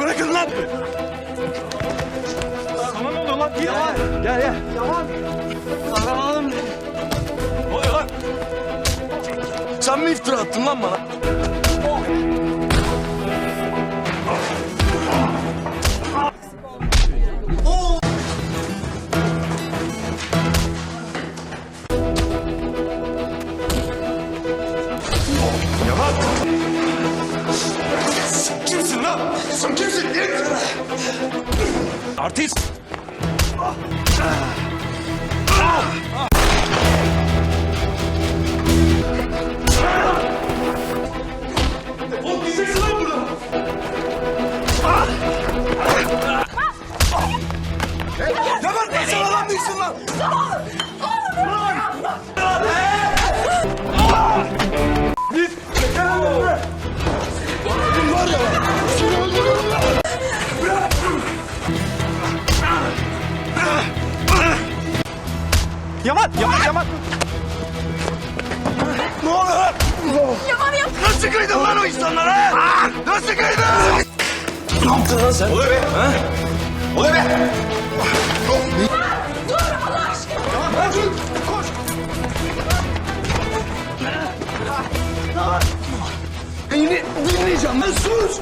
Bırakın lan! Sana ne oluyor lan? Gel lan! Gel gel! Yalan! Kahramanım! Ne oluyor lan? Sen mi iftira attın lan bana? Artist! Ah. Ah. Ah. Oğlum gideceksin lan! Ah. Ah. Ah. Ah. Ah. Ah. Ah. Yaman, Yaman, Yaman. Ne oluyor lan? Yaman yap. Nasıl kıydın lan o insanlara? Nasıl kıydın? Ne yaptın lan sen? Oluyor be. Ha? Oluyor be. Dur Allah aşkına. Yaman dur. Koş. Beni dinleyeceğim ben sus.